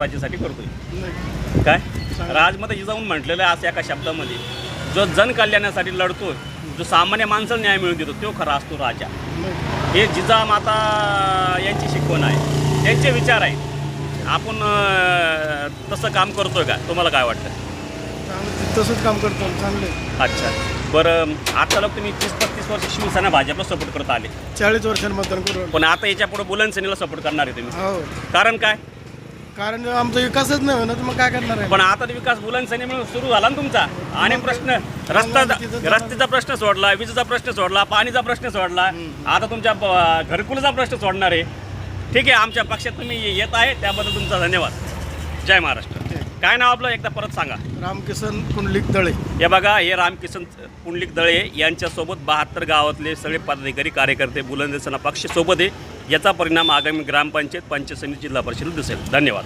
राज्यासाठी करतोय. काय? राजमध्ये जाऊन म्हटलेलं आहे असं एका शब्दामध्ये. जो जन कल्याणासाठी लढतो जो सामान्य माणसाला न्याय मिळवून देतो तो खरा असतो राजा. हे जिजामाता यांची शिकवण आहे. त्यांचे विचार आहेत. आपण तसं काम करतोय का? तुम्हाला काय वाटतं? तसंच काम करतो. चांगले अच्छा. बरं आता लोक तुम्ही तीस पस्तीस वर्ष शिवसेना भाजपला सपोर्ट करत आले. चाळीस करू पण आता याच्यापुढे बुलनसेनेला सपोर्ट करणार आहे तुम्ही. हो. कारण काय? कारण आमचा विकासच नाही होणार तर मग काय करणार आहे? पण आता तो विकास बुलनसेनेमुळे सुरू झाला ना तुमचा. आणि प्रश्न रस्त्याचा रस्त्याचा प्रश्न सोडला विजेचा प्रश्न सोडला पाणीचा प्रश्न सोडला. आता तुमच्या ब- घरकुलाचा प्रश्न सोडणार आहे. ठीक आहे आमच्या पक्षात तुम्ही येत आहे त्याबद्दल तुमचा धन्यवाद. जय महाराष्ट्र. काय नाव आपलं? एकदा परत सांगा. रामकिसन कुंडलिक दळे. हे बघा हे रामकिसन पुंडलिक दळे यांच्यासोबत बहात्तर गावातले सगळे पदाधिकारी कार्यकर्ते बुलंदेसना पक्ष सोबत आहे. याचा परिणाम आगामी ग्रामपंचायत पंचायत समिती जिल्हा परिषद दिसेल. धन्यवाद.